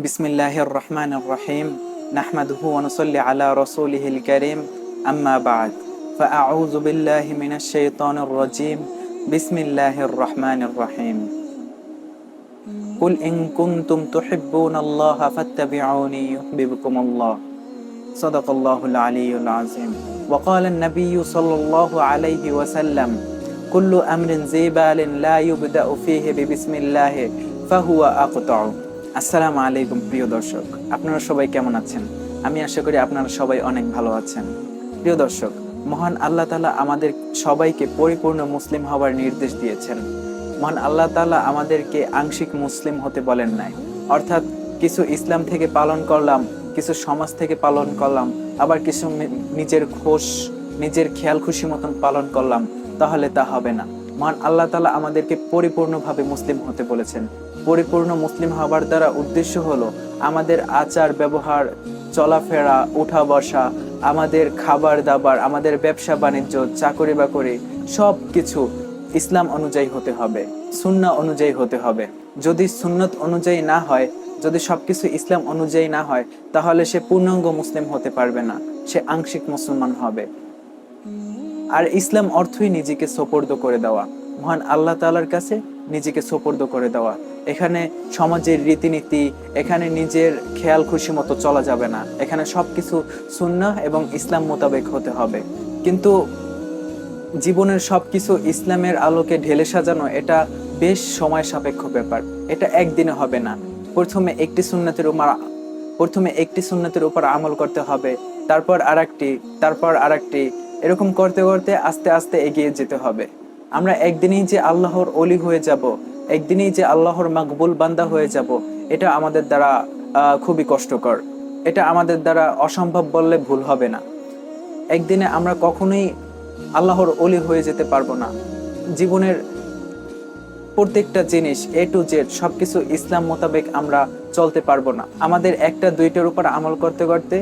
بسم الله الرحمن الرحيم. نحمده ونصلي على رسوله الكريم. أما بعد فأعوذ بالله من الشيطان الرجيم. بسم الله الرحمن الرحيم. قل إن كنتم تحبون الله فاتبعوني يحببكم الله. صدق الله العلي العظيم. وقال النبي صلى الله عليه وسلم كل أمر زبال لا يبدأ فيه ببسم الله فهو أقطع. আসসালামু আলাইকুম, প্রিয় দর্শক। আপনারা সবাই কেমন আছেন? আমি আশা করি আপনারা সবাই অনেক ভালো আছেন। প্রিয় দর্শক, মহান আল্লাহ তালা আমাদের সবাইকে পরিপূর্ণ মুসলিম হওয়ার নির্দেশ দিয়েছেন। মহান আল্লাহ তালা আমাদেরকে আংশিক মুসলিম হতে বলেন নাই। অর্থাৎ কিছু ইসলাম থেকে পালন করলাম, কিছু সমাজ থেকে পালন করলাম, আবার কিছু নিজের খোশ, নিজের খেয়াল খুশি মতন পালন করলাম, তাহলে তা হবে না। মহান আল্লাহ তাআলা আমাদেরকে পরিপূর্ণভাবে মুসলিম হতে বলেছেন। পরিপূর্ণ মুসলিম হবার দ্বারা উদ্দেশ্য হলো আমাদের আচার, ব্যবহার, চলাফেরা উঠা বসা আমাদের খাবার দাবার, আমাদের ব্যবসা বাণিজ্য চাকরি বাকরি সব কিছু ইসলাম অনুযায়ী হতে হবে, সুন্না অনুযায়ী হতে হবে। যদি সুন্নত অনুযায়ী না হয়, যদি সবকিছু ইসলাম অনুযায়ী না হয়, তাহলে সে পূর্ণাঙ্গ মুসলিম হতে পারবে না, সে আংশিক মুসলমান হবে। আর ইসলাম অর্থই নিজেকে সোপর্দ করে দেওয়া। মহান আল্লাহ তাআলার কাছে নিজেকে সোপর্দ করে দেওয়া। এখানে সমাজের রীতিনীতি, এখানে নিজের খেয়াল খুশি মতো চলা যাবে না। এখানে সবকিছু সুন্নাহ এবং ইসলাম মোতাবেক হতে হবে। কিন্তু জীবনের সবকিছু ইসলামের আলোকে ঢেলে সাজানো, এটা বেশ সময় সাপেক্ষ ব্যাপার। এটা একদিনে হবে না। প্রথমে একটি সুন্নতের উপর প্রথমে একটি সুন্নতের উপর আমল করতে হবে, তারপর আরেকটি তারপর আরেকটি এরকম করতে করতে আস্তে আস্তে এগিয়ে যেতে হবে। আমরা একদিনেই যে আল্লাহর অলি হয়ে যাব, একদিনেই যে আল্লাহর মাকবুল বান্দা হয়ে যাব, এটা আমাদের দ্বারা খুবই কষ্টকর। এটা আমাদের দ্বারা অসম্ভব বললে ভুল হবে না। একদিনে আমরা কখনোই আল্লাহর অলি হয়ে যেতে পারব না। জীবনের প্রত্যেকটা জিনিস এ টু জেড সবকিছু ইসলাম মোতাবেক আমরা চলতে পারব না। আমাদের একটা দুইটার উপর আমল করতে করতে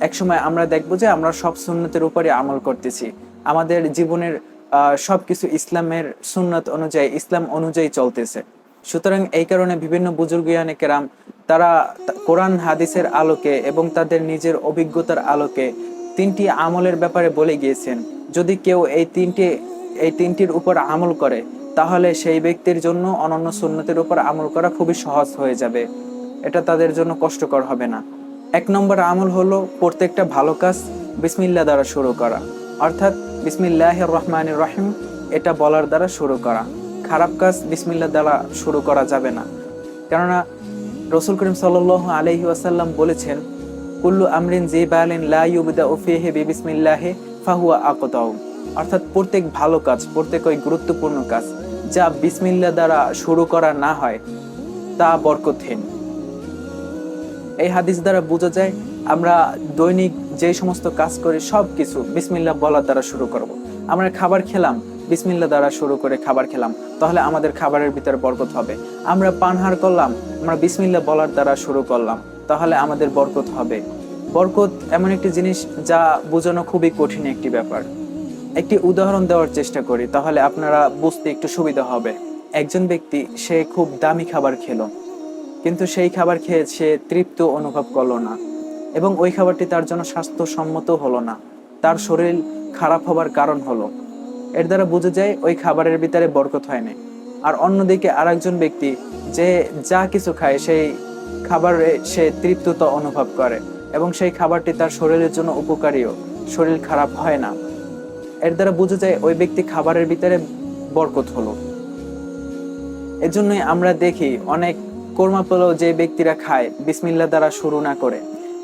একসময় আমরা দেখব যে আমরা সব সুন্নতের উপরে আমল করতেছি। আমাদের জীবনের আহ, সবকিছু ইসলামের সুন্নত অনুযায়ী ইসলাম অনুযায়ী চলতেছে। সুতরাং এই কারণে বিভিন্ন বুজুর্গিয়ানে কেরাম তারা কোরআন হাদিসের আলোকে এবং তাদের নিজের অভিজ্ঞতার আলোকে তিনটি আমলের ব্যাপারে বলে গিয়েছেন। যদি কেউ এই তিনটি এই তিনটির উপর আমল করে তাহলে সেই ব্যক্তির জন্য অনন্য সুন্নতের উপর আমল করা খুবই সহজ হয়ে যাবে। এটা তাদের জন্য কষ্টকর হবে না। এক নম্বর আমল হলো প্রত্যেকটা ভালো কাজ বিসমিল্লা দ্বারা শুরু করা। অর্থাৎ বিসমিল্লাহ রহমান রহিম, এটা বলার দ্বারা শুরু করা। খারাপ কাজ বিসমিল্লা দ্বারা শুরু করা যাবে না। কেননা রসুল করিম সাল আলহি ওয়াসাল্লাম বলেছেন, কুল্লু আমরিন জি বালিন লা ইউবদা উফিহে বিবিসমিল্লাহে ফাহুয়া আকতাউ। অর্থাৎ প্রত্যেক ভালো কাজ, প্রত্যেক ওই গুরুত্বপূর্ণ কাজ, যা বিসমিল্লা দ্বারা শুরু করা না হয়, তা বরকতহীন। এই হাদিস দ্বারা বোঝা যায়, আমরা দৈনিক যে সমস্ত কাজ করি সব কিছু বিসমিল্লা বলার দ্বারা শুরু করব। আমরা খাবার খেলাম বিসমিল্লা দ্বারা শুরু করে খাবার খেলাম, তাহলে আমাদের খাবারের ভিতরে বরকত হবে। আমরা পানহার করলাম, আমরা বিসমিল্লা বলার দ্বারা শুরু করলাম, তাহলে আমাদের বরকত হবে। বরকত এমন একটি জিনিস যা বোঝানো খুবই কঠিন একটি ব্যাপার। একটি উদাহরণ দেওয়ার চেষ্টা করি, তাহলে আপনারা বুঝতে একটু সুবিধা হবে। একজন ব্যক্তি, সে খুব দামি খাবার খেলো কিন্তু সেই খাবার খেয়ে সে তৃপ্ত অনুভব করল না এবং ওই খাবারটি তার জন্য স্বাস্থ্যসম্মত হলো না। তার শরীর খারাপ হবার কারণ হলো। এর দ্বারা বোঝা যায় ওই খাবারের ভিতরে বরকত হয়নি। আর অন্যদিকে আরেকজন ব্যক্তি যে যা কিছু খায় সেই খাবারে সে তৃপ্ততা অনুভব করে এবং সেই খাবারটি তার শরীরের জন্য উপকারীও। শরীর খারাপ হয় না। এর দ্বারা বোঝা যায় ওই ব্যক্তি খাবারের ভিতরে বরকত হলো। এজন্যই আমরা দেখি অনেক কোরমা পোলাও যে ব্যক্তিরা খায়, বিসমিল্লা দ্বারা শুরু না করে,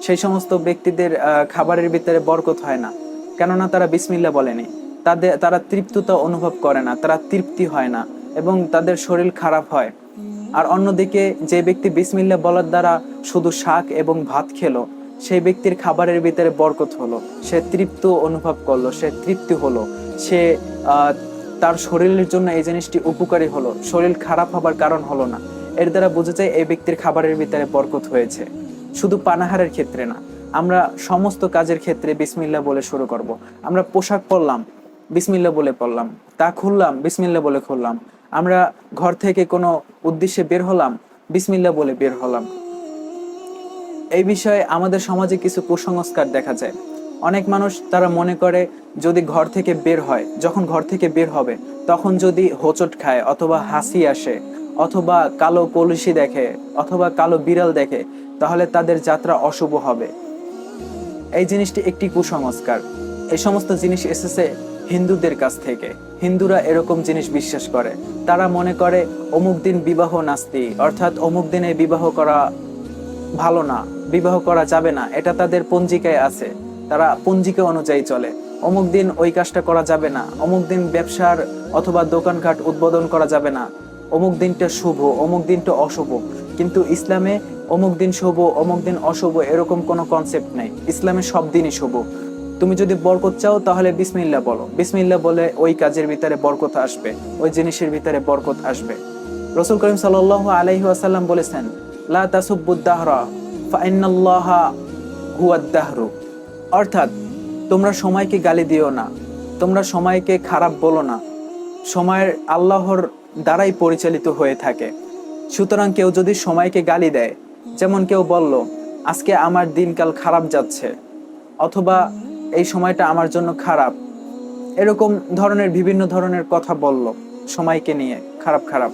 সেই সমস্ত ব্যক্তিদের খাবারের ভিতরে বরকত হয় না। কেননা তারা বিসমিল্লা বলেনি। তাদের, তারা তৃপ্ততা অনুভব করে না, তারা তৃপ্তি হয় না এবং তাদের শরীর খারাপ হয়। আর অন্যদিকে যে ব্যক্তি বিসমিল্লা বলার দ্বারা শুধু শাক এবং ভাত খেলো, সেই ব্যক্তির খাবারের ভিতরে বরকত হলো। সে তৃপ্ত অনুভব করল, সে তৃপ্তি হলো। সে তার শরীরের জন্য এই জিনিসটি উপকারী হলো। শরীর খারাপ হবার কারণ হলো না। এর দ্বারা বোঝা যায় এই ব্যক্তির খাবারের ভিতরে বরকত হয়েছে। শুধু পানাহারের ক্ষেত্রে না, আমরা সমস্ত কাজের ক্ষেত্রে বিসমিল্লা বলে শুরু করব। আমরা পোশাক পরলাম, বিসমিল্লা বলে পরলাম। তা খুললাম, বিসমিল্লা বলে খুললাম। আমরা ঘর থেকে কোনো উদ্দেশ্যে বের হলাম, বিসমিল্লা বলে বের হলাম। এই বিষয়ে আমাদের সমাজে কিছু কুসংস্কার দেখা যায়। অনেক মানুষ তারা মনে করে, যদি ঘর থেকে বের হয়, যখন ঘর থেকে বের হবে, তখন যদি হোঁচট খায় অথবা হাসি আসে অথবা কালো কলসি দেখে অথবা কালো বিড়াল দেখে, তাহলে তাদের যাত্রা অশুভ হবে। এই জিনিসটি একটি কুসংস্কার। এই সমস্ত জিনিস এসেছে হিন্দুদের কাছ থেকে। হিন্দুরা এরকম জিনিস বিশ্বাস করে। তারা মনে করে, অমুক দিন বিবাহ নাস্তি, অর্থাৎ অমুক দিনে বিবাহ করা ভালো না, বিবাহ করা যাবে না, এটা তাদের পঞ্জিকায় আছে। তারা পঞ্জিকা অনুযায়ী চলে। অমুক দিন ওই কাজটা করা যাবে না, অমুক দিন ব্যবসার অথবা দোকানঘাট উদ্বোধন করা যাবে না অমুক দিনটা শুভ, অমুক দিনটা অশুভ। কিন্তু ইসলামে অমুক দিন শুভ, অমুক দিন অশুভ এরকম কোনো কনসেপ্ট নেই। ইসলামে সব দিনই শুভ। তুমি যদি বরকত চাও তাহলে বিসমিল্লা বলো। বিসমিল্লা বলে ওই কাজের ভিতরে বরকত আসবে, ওই জিনিসের ভিতরে বরকত আসবে। রসুল করিম সাল আলাইহি আসাল্লাম বলেছেন ফাইনাল্লাহা হুয়াদ্দাহরু অর্থাৎ, তোমরা সময়কে গালি দিও না, তোমরা সময়কে খারাপ বলো না। সময়ের আল্লাহর দ্বারাই পরিচালিত হয়ে থাকে। সুতরাং কেউ যদি সময়কে গালি দেয়, যেমন কেউ বলল, আজকে আমার দিনকাল খারাপ যাচ্ছে, অথবা, এই সময়টা আমার জন্য খারাপ, এরকম ধরনের, বিভিন্ন ধরনের কথা বলল সময়কে নিয়ে, খারাপ খারাপ।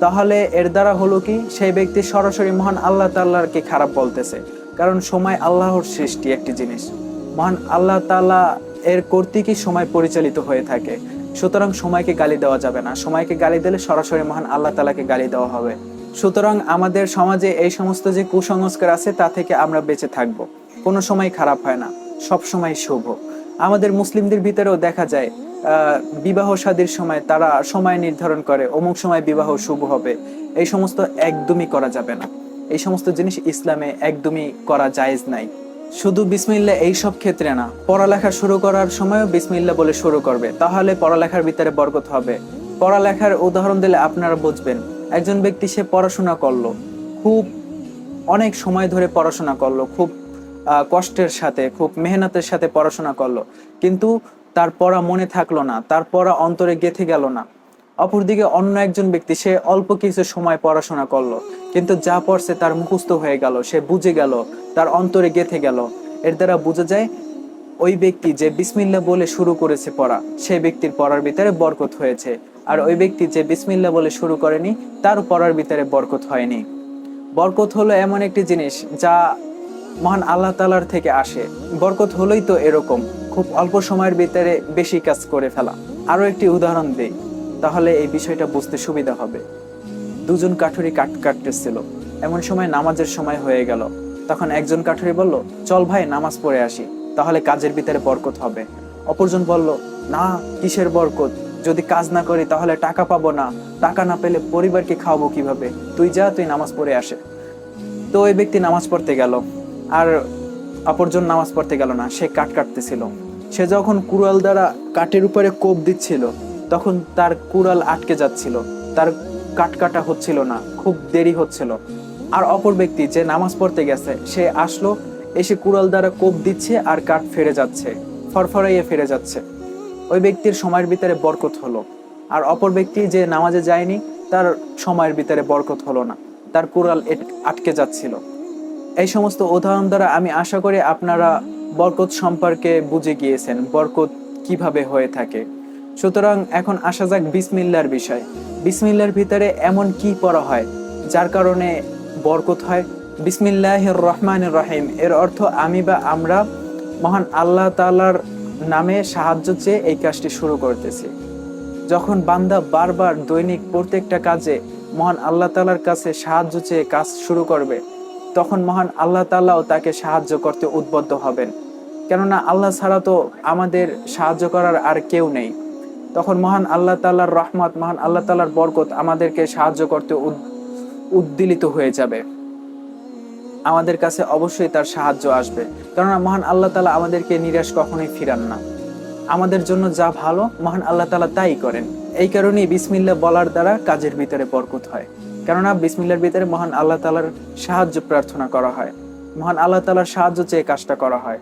তাহলে এর দ্বারা হলো কি, সেই ব্যক্তি সরাসরি মহান আল্লাহ তাল্লাহকে খারাপ বলতেছে। কারণ সময় আল্লাহর সৃষ্টি একটি জিনিস। মহান আল্লাহ তাআলা এর কর্তৃকই সময় পরিচালিত হয়ে থাকে। সুতরাং সময়কে গালি দেওয়া যাবে না। সময়কে গালি দিলে সরাসরি মহান আল্লাহ তালাকে গালি দেওয়া হবে। সুতরাং আমাদের সমাজে এই সমস্ত যে কুসংস্কার আছে, তা থেকে আমরা বেঁচে থাকব। কোনো সময় খারাপ হয় না, সব সময় শুভ। আমাদের মুসলিমদের ভিতরেও দেখা যায় বিবাহ শাদীর সময় তারা সময় নির্ধারণ করে, অমুক সময় বিবাহ শুভ হবে। এই সমস্ত একদমই করা যাবে না। এই সমস্ত জিনিস ইসলামে একদমই করা জায়েজ নাই। শুধু বিসমিল্লা এই সব ক্ষেত্রে না, পড়ালেখা শুরু করার সময়ও বিসমিল্লা বলে শুরু করবে। তাহলে পড়ালেখার ভিতরে বরকত হবে। পড়ালেখার উদাহরণ দিলে আপনারা বুঝবেন, একজন ব্যক্তি সে পড়াশোনা করল, খুব অনেক সময় ধরে পড়াশোনা করল, খুব কষ্টের সাথে, খুব মেহনতের সাথে পড়াশোনা করল, কিন্তু তার পড়া মনে থাকল না, তার পড়া অন্তরে গেথে গেল না। অপরদিকে অন্য একজন ব্যক্তি, সে অল্প কিছু সময় পড়াশোনা করল, কিন্তু যা পড়ছে তার মুখস্থ হয়ে গেল, সে বুঝে গেল, তার অন্তরে গেথে গেল। এর দ্বারা বোঝা যায়, ওই ব্যক্তি যে বিসমিল্লা বলে শুরু করেছে পড়া সেই ব্যক্তির পড়ার ভিতরে বরকত হয়েছে। আর ওই ব্যক্তি যে বিসমিল্লা বলে শুরু করেনি, তার পড়ার ভিতরে বরকত হয়নি। বরকত হলো এমন একটি জিনিস যা মহান আল্লাহ তালার থেকে আসে। বরকত হলোই তো এরকম, খুব অল্প সময়ের ভিতরে বেশি কাজ করে ফেলা। আরও একটি উদাহরণ দিই। তাহলে এই বিষয়টা বুঝতে সুবিধা হবে। দুজন কাঠুরি কাঠ কাটতেছিল। এমন সময় নামাজের সময় হয়ে গেল। তখন একজন কাঠুরি বলল, চল ভাই, নামাজ পড়ে আসি। তাহলে কাজের ভিতরে বরকত হবে। অপরজন বলল, না, কিসের বরকত? যদি কাজ না করি তাহলে টাকা পাবো না। টাকা না পেলে পরিবারকে খাওয়াবো কীভাবে? তুই যা, তুই নামাজ পড়ে আসে। তো ওই ব্যক্তি নামাজ পড়তে গেল। আর অপরজন নামাজ পড়তে গেল না, সে কাঠ কাটতেছিল। সে যখন কুড়াল দ্বারা কাঠের উপরে কোপ দিচ্ছিল তখন তার কুড়াল আটকে যাচ্ছিল। তার কাট কাটা হচ্ছিল না, খুব দেরি হচ্ছিল। আর অপর ব্যক্তি যে নামাজ পড়তে গেছে, সে আসলো, এসে কুড়াল দ্বারা কোপ দিচ্ছে আর কাঠ ফেরে যাচ্ছে, ফরফরাইয়ে ফেরে যাচ্ছে। ওই ব্যক্তির সময়ের ভিতরে বরকত হলো। আর অপর ব্যক্তি যে নামাজে যায়নি, তার সময়ের ভিতরে বরকত হলো না। তার কুড়াল আটকে যাচ্ছিল। এই সমস্ত উদাহরণ দ্বারা আমি আশা করি আপনারা বরকত সম্পর্কে বুঝে গিয়েছেন, বরকত কীভাবে হয়ে থাকে। সুতরাং এখন আসা যাক বিসমিল্লার বিষয়। বিসমিল্লার ভিতরে এমন কি পড়া হয়, যার কারণে বরকত হয়? বিসমিল্লাহ রহমান রহিম। এর অর্থ আমি বা আমরা মহান আল্লাহ তাআলার নামে সাহায্য চেয়ে এই কাজটি শুরু করতেছি। যখন বান্দা বারবার দৈনিক প্রত্যেকটা কাজে মহান আল্লাহ তাআলার কাছে সাহায্য চেয়ে কাজ শুরু করবে, তখন মহান আল্লাহ তাআলাও তাকে সাহায্য করতে উদ্বুদ্ধ হবেন। কেননা আল্লাহ ছাড়া তো আমাদের সাহায্য করার আর কেউ নেই। তখন মহান আল্লাহ তাআলার রহমত, মহান আল্লাহ তাআলার বরকত আমাদেরকে সাহায্য করতে উদ- উদ্দীলিত হয়ে যাবে। আমাদের কাছে অবশ্যই তার সাহায্য আসবে। কেননা মহান আল্লাহ তালা আমাদেরকে নিরাশ কখনোই ফিরান না। আমাদের জন্য যা ভালো, মহান আল্লাহ তালা তাই করেন। এই কারণেই বিসমিল্লা বলার দ্বারা কাজের ভিতরে বরকত হয়। কেননা বিসমিল্লার ভিতরে মহান আল্লাহ তাআলার সাহায্য প্রার্থনা করা হয়। মহান আল্লাহ তাআলার সাহায্য চেয়ে কাজটা করা হয়।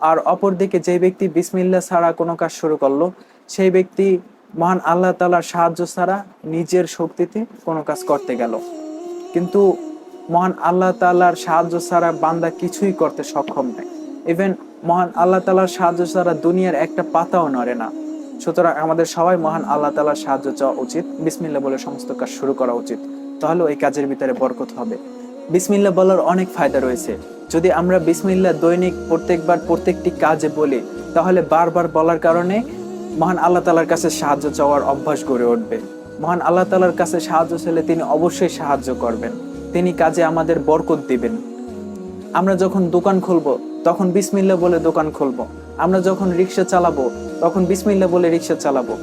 আর অপরদিকে যে ব্যক্তি বিসমিল্লা ছাড়া কোনো কাজ শুরু করল সেই ব্যক্তি মহান আল্লাহ তাআলার সাহায্য ছাড়া নিজের শক্তিতে কোনো কাজ করতে গেল। কিন্তু মহান আল্লাহ তাআলার সাহায্য ছাড়া বান্দা কিছুই করতে সক্ষম নয় ইভেন মহান আল্লাহ তাআলার সাহায্য ছাড়া দুনিয়ার একটা পাতাও নড়ে না। সুতরাং আমাদের সবাই মহান আল্লাহ তাআলার সাহায্য চাওয়া উচিত। বিসমিল্লা বলে সমস্ত কাজ শুরু করা উচিত। তাহলে ওই কাজের ভিতরে বরকত হবে। বিসমিল্লা বলার অনেক ফায়দা রয়েছে। যদি আমরা বিসমিল্লা দৈনিক প্রত্যেকবার প্রত্যেকটি কাজে বলি, তাহলে বারবার বলার কারণে মহান আল্লাহ তালার কাছে সাহায্য চাওয়ার অভ্যাস গড়ে উঠবে। মহান আল্লাহ তালার কাছে সাহায্য চাইলে তিনি অবশ্যই সাহায্য করবেন। তিনি কাজে আমাদের বরকত দিবেন। আমরা যখন দোকান খুলবো, তখন বিসমিল্লা বলে দোকান খুলবো। আমরা যখন রিক্সা চালাবো, তখন বিসমিল্লা বলে রিক্সা চালাবো।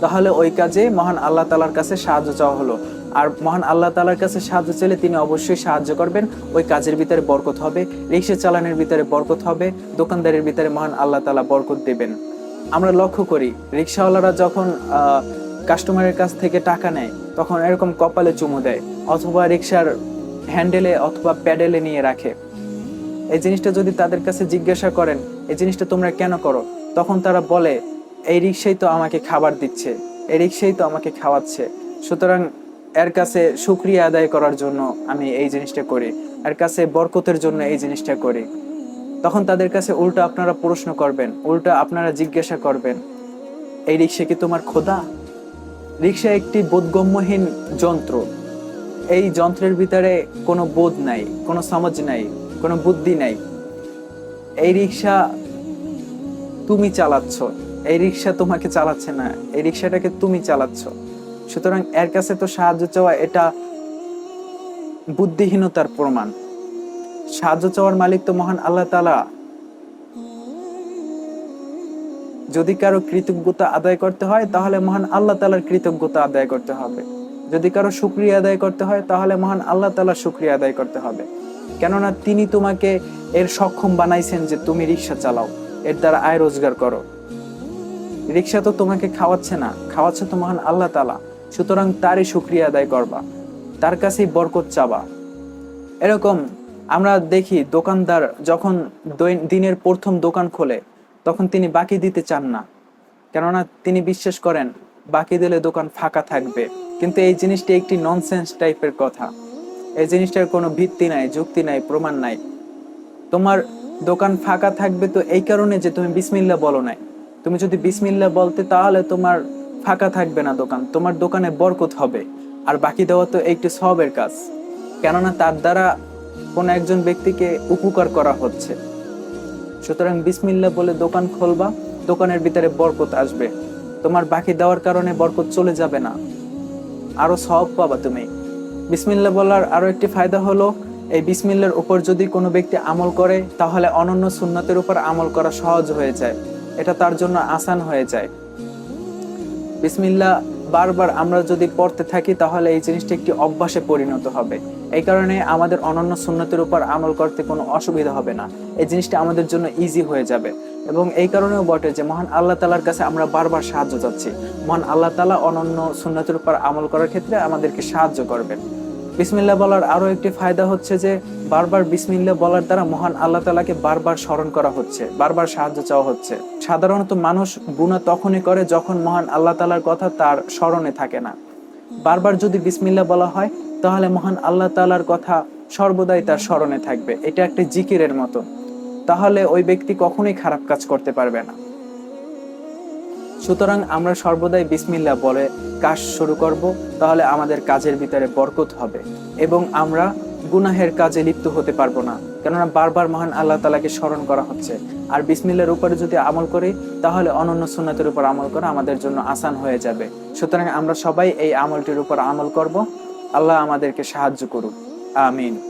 তাহলে ওই কাজে মহান আল্লাহ তালার কাছে সাহায্য চাওয়া হলো। আর মহান আল্লাহ তালার কাছে সাহায্য চাইলে তিনি অবশ্যই সাহায্য করবেন। ওই কাজের ভিতরে বরকত হবে, রিক্সা চালানোর ভিতরে বরকত হবে, দোকানদারের ভিতরে মহান আল্লাহ তালা বরকত দেবেন। আমরা লক্ষ্য করি, রিক্সাওয়ালারা যখন কাস্টমারের কাছ থেকে টাকা নেয়, তখন এরকম কপালে চুমু দেয়, অথবা রিক্সার হ্যান্ডেলে অথবা প্যাডেলে নিয়ে রাখে। এই জিনিসটা যদি তাদের কাছে জিজ্ঞাসা করেন, এই জিনিসটা তোমরা কেন করো? তখন তারা বলে, এই রিক্সাই তো আমাকে খাবার দিচ্ছে, এই রিক্সাই তো আমাকে খাওয়াচ্ছে। সুতরাং এর কাছে সুক্রিয়া আদায় করার জন্য আমি এই জিনিসটা করি, এর কাছে বরকতের জন্য এই জিনিসটা করি। তখন তাদের কাছে উল্টা আপনারা প্রশ্ন করবেন, উল্টো আপনারা জিজ্ঞাসা করবেন, এই রিক্সা কি তোমার খোদা? রিক্সা একটি বোধগম্যহীন যন্ত্র। এই যন্ত্রের ভিতরে কোনো বোধ নাই, কোনো সমাজ নাই, কোনো বুদ্ধি নাই। এই রিক্সা তুমি চালাচ্ছ, এই রিক্সা তোমাকে চালাচ্ছে না, এই রিক্সাটাকে তুমি চালাচ্ছ। সুতরাং এর কাছে তো সাহায্য চাওয়া এটা বুদ্ধিহীনতার প্রমাণ। সাহায্য চাওয়ার মালিক তো মহান আল্লাহ তালা যদি কারও কৃতজ্ঞতা আদায় করতে হয়, তাহলে মহান আল্লাহ তালার কৃতজ্ঞতা আদায় করতে হবে। যদি কারও শুক্রিয়া আদায় করতে হয়, তাহলে মহান আল্লাহ তালার শুক্রিয়া আদায় করতে হবে। কেননা তিনি তোমাকে এর সক্ষম বানাইছেন যে তুমি রিক্সা চালাও, এর দ্বারা আয় রোজগার করো। রিক্সা তো তোমাকে খাওয়াচ্ছে না, খাওয়াচ্ছে তো মহান আল্লাহ তালা সুতরাং তারই শুক্রিয়া আদায় করবা, তার কাছেই বরকত চাবা। এরকম আমরা দেখি দোকানদার যখন দৈন- দিনের প্রথম দোকান খোলে, তখন তিনি বাকি দিতে চান না। কেননা তিনি বিশ্বাস করেন, বাকি দিলে দোকান ফাঁকা থাকবে। কিন্তু এই জিনিসটি একটি ননসেন্স টাইপের কথা। এই জিনিসটার কোনো ভিত্তি নাই, যুক্তি নাই, প্রমাণ নাই। তোমার দোকান ফাঁকা থাকবে তো এই কারণে যে তুমি বিসমিল্লা বলো নাই। তুমি যদি বিসমিল্লা বলতে, তাহলে তোমার ফাঁকা থাকবে না দোকান। তোমার দোকানে বরকত হবে। আর বাকি দেওয়া তো একটি সবের কাজ। কেননা তার দ্বারা কোন একজন ব্যক্তিকে উপকার করা হচ্ছে। সুতরাং বিসমিল্লা বলে দোকান খুলবা, দোকানের ভিতরে বরকত আসবে। তোমার বাকি দেওয়ার কারণে বরকত চলে যাবে না। আরও সব পাবা তুমি। বিসমিল্লা বলার আরও একটি ফায়দা হলো, এই বিসমিল্লার উপর যদি কোনো ব্যক্তি আমল করে, তাহলে অনন্য সুন্নতের উপর আমল করা সহজ হয়ে যায়। এটা তার জন্য আসান হয়ে যায়। বিসমিল্লা বারবার আমরা যদি পড়তে থাকি, তাহলে এই জিনিসটি একটি অভ্যাসে পরিণত হবে। এই কারণে আমাদের অনন্য সুন্নতের উপর আমল করতে কোনো অসুবিধা হবে না। এই জিনিসটা আমাদের জন্য ইজি হয়ে যাবে। এবং এই কারণেও বটে যে মহান আল্লাহ তালার কাছে আমরা বারবার সাহায্য চাচ্ছি। মহান আল্লাহ তালা অনন্য সুন্নতের উপর আমল করার ক্ষেত্রে আমাদেরকে সাহায্য করবেন। বিসমিল্লা বলার আরও একটি ফায়দা হচ্ছে যে বারবার বিসমিল্লা বলার দ্বারা মহান আল্লাহ তালাকে বারবার স্মরণ করা হচ্ছে, বারবার সাহায্য চাওয়া হচ্ছে। সাধারণত মানুষ গুণা তখনই করে যখন মহান আল্লাহ তালার কথা তার স্মরণে থাকে না। বারবার যদি বিসমিল্লা বলা হয় তাহলে মহান আল্লাহ তালার কথা সর্বদাই তার স্মরণে থাকবে। এটা একটি জিকিরের মতো। তাহলে ওই ব্যক্তি কখনোই খারাপ কাজ করতে পারবে না। সুতরাং আমরা সর্বদাই বিসমিল্লা বলে কাজ শুরু করব, তাহলে আমাদের কাজের ভিতরে বরকত হবে এবং আমরা গুনাহের কাজে লিপ্ত হতে পারব না। কেননা বারবার মহান আল্লাহ তালাকে স্মরণ করা হচ্ছে। আর বিসমিল্লার উপরে যদি আমল করি, তাহলে অনন্য সুন্নতের উপর আমল করা আমাদের জন্য আসান হয়ে যাবে। সুতরাং আমরা সবাই এই আমলটির উপর আমল করব। আল্লাহ আমাদেরকে সাহায্য করুক। আমিন।